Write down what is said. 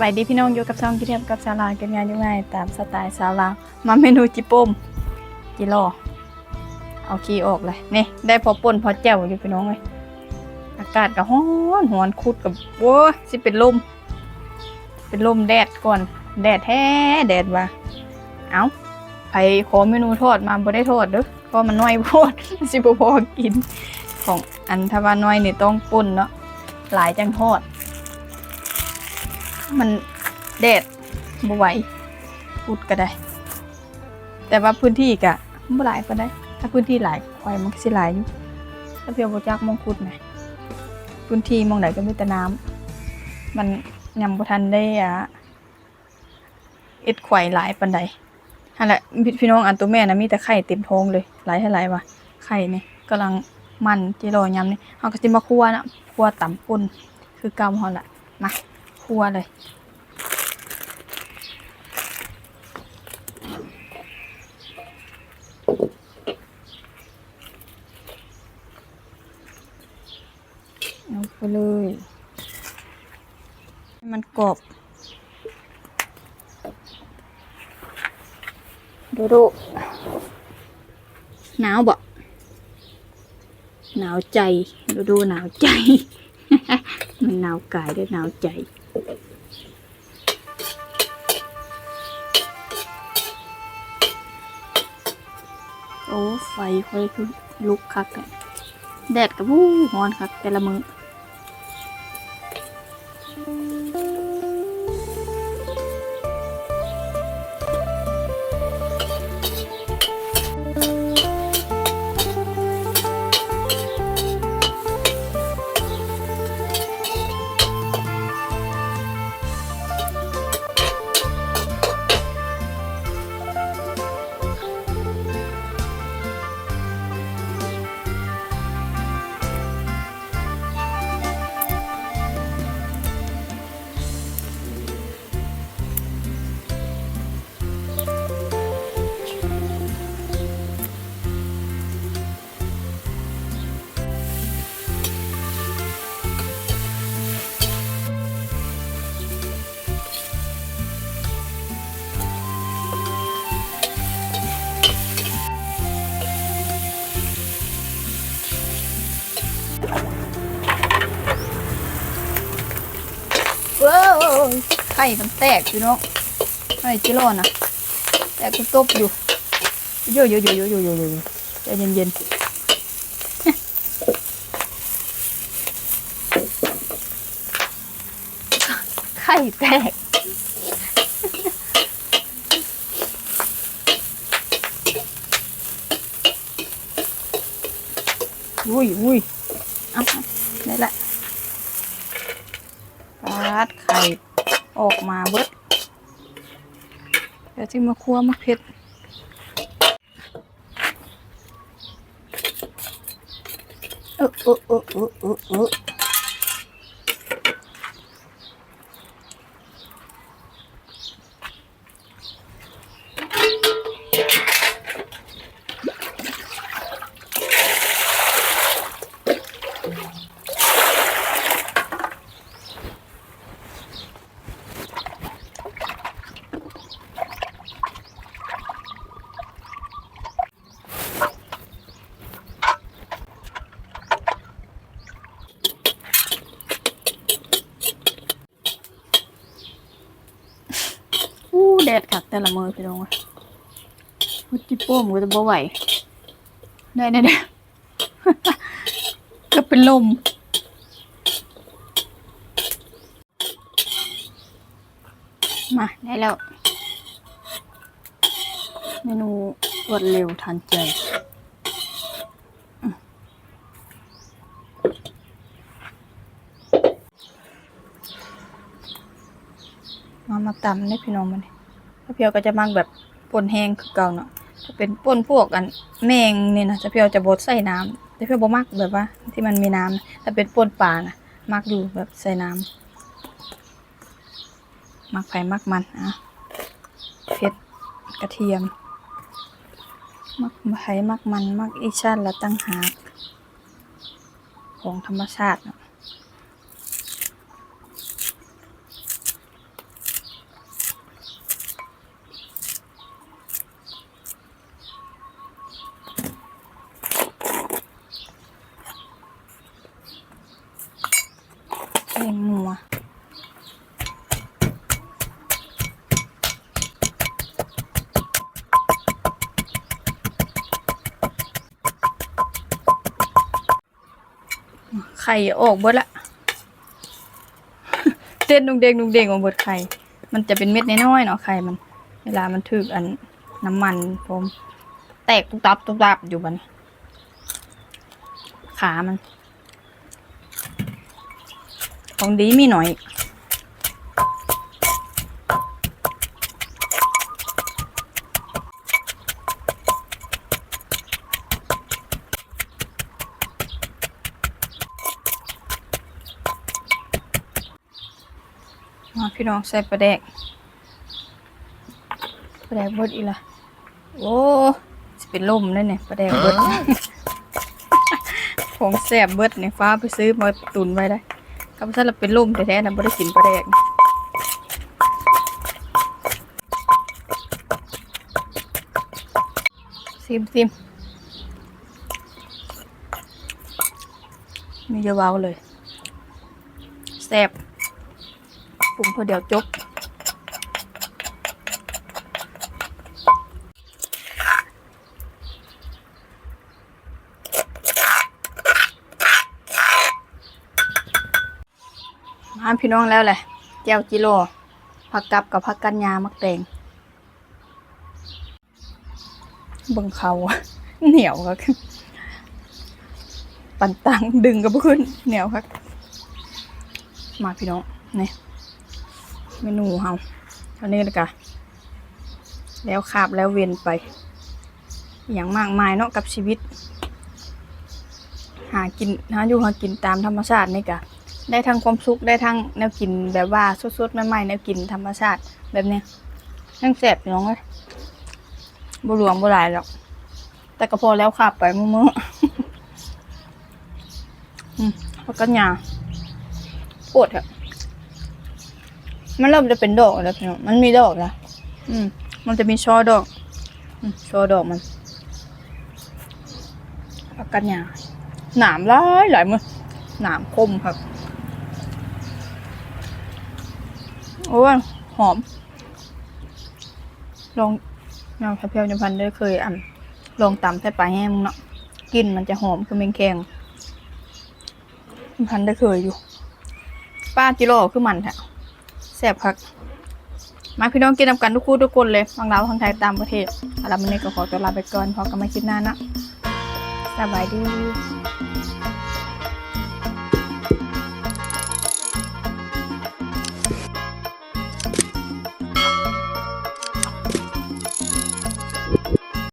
สวัสดีพี่น้องอยู่กับช่องกิเทียบกับสาวลาเก็บงานยู่ไงตามสไตล์สาลามาเมนูจิปุ้มจิโลเอาขี้ออกเลยนี่ได้พอป่นพอแจ่วอยู่พี่น้องเลยอากาศก็ร้อนหอนคุดกับโว้สิเป็นลม เป็นลมแดดก่อน แดดแท้แดดว่ะเอาไปขอเมนูทอดมาบ่ได้ทอดเด้อเพราะมันน้อยโพดสิบ่พอกิน ของอันทว่าน้อยนี่ต้องป่นเนาะหลายจังทอด มันแดดบ่ไหวพูดก็ได้ แต่ว่าพื้นที่กะบ่หลายปานใดถ้าพื้นที่หลายควายมันก็สิหลายอยู่ถ้าเพียวบ่จักมองคุดนะพื้นที่มองไหนก็มีแต่น้ำมันยังบ่ทันได้อะเอ็ดควายหลายปานใดหั่นแหละพี่พี่น้องอันตัวแม่นะมีแต่ไข่เต็มท้องเลยหลายเท่าหลายว่ะไข่นี่กำลังมันจิโรยำนี่เฮาก็สิมาคั่วนะคั่วตำป่นคือเก่าเฮาล่ะมา คั่วเลย เอาไปเลยให้มันกรอบดูดูหนาวบ่หนาวใจ ดูดูหนาวใจ มันหนาวกายด้วยหนาวใจ โอ้ ไฟค่อยคือลุกคักเลยแดดกับวู้ร้อนคักแต่ละมือ ว้าวไข่มันแตกอยู่เนาะไข่จิโร่นะแตกตบๆอยู่โยโยโยโยโยโยโยใจเย็นๆไข่แตกอุ้ยอุ้ยเอาได้ละปาดไข่ออกมาเบิดเดี๋ยวที่มาคั่วมะเผ็ดเออเออเออเออเออเออ แต่ละมือพี่น้องพุจิโป้มก็จะบ่ไหวได้ได้ได้ก็เป็นลมมาได้แล้ว เมนูรวดเร็วทันใจมามาตำได้พี่น้องมัน ถ้าเพียวก็จะมักแบบป่นแห้งคือเก่าเนาะถ้าเป็นป่นพวกอันแมงนี่นะจะเพียวจะบดใส่น้ำแต่เพียวบ่มักแบบว่า ที่มันมีน้ำนะถ้าเป็นป่นปลานะมักอยู่แบบใส่น้ำมักไผ่มักมันอะเผ็ดกระเทียม มักไผ่มักมัน มักอีชันและตั้งหากของธรรมชาติเนาะ นัวไข่ออกหมดละเต้นดุงเด้งดุงเด้งออกหมดไข่ มันจะเป็นเม็ดน้อยๆเนาะไข่มัน เวลามันถึกอันน้ำมันผม แตกตุ๊บตับตุ๊บตับอยู่บันขามัน ของดีมีหน่อย มาพี่น้องใส่ปลาแดกปลาแดกเบิดอีละโอ้จะเป็นลมเลยเนี่ยปลาแดกเบิดของแสบเบิดเนี่ยฟ้าไปซื้อมาตุนไว้ได้ คำสั่นเราเป็นลมแท้ๆนะบริสินประแดกซิมซิมมีเยอะเว้าเลยแสบปรุงพอเดียวจบ มาพี่น้องแล้วแหละแก้วจิโร่ผักกับกับผักกันยามักแตงบิ่งเขาเหนียวครับปันตังดึงกับขึ้นเหนียวครับมาพี่น้องนี่เมนูเฮาเท่านี้เลยกะแล้วคาบแล้วเวียนไป อย่างมากมายเนาะกับชีวิต หากินหาอยู่หากินตามธรรมชาตินี่กะ ได้ทั้งความสุขได้ทั้งแนวกินแบบว่าสดๆใหม่ๆแนวกินธรรมชาติแบบเนี้ยนั่งแสบพี่น้องเลยบ่หลวงบ่หลายหรอก แต่ก็พอแล้วขับไปมื้อๆอืมแล้วก็ยาปวดอะมันเริ่มจะเป็นดอกแล้วพี่น้องมันมีดอกแล้วอืม มันจะมีช่อดอกอืมช่อดอกมันพักกันยาหนามหลายหลายมือหนามคมครับ โอ้ยหอม ลองแนวแพลวยพันได้เคยอ่ำลองตำใส่ปลาแห้งเนาะกลินมันจะหอมคือเมงแคงพันได้เคยอยู่ ป้าจิโร่คือมันแท้แซ่บคัก มาพี่น้องกินนำกันทุกคู่ทุกคนเลยทั้งเราวทั้งไทยตามประเทศอารามันนี้ก็ขอตัวลาไปก่อนพอกันมาคลิปหน้านะสบายดี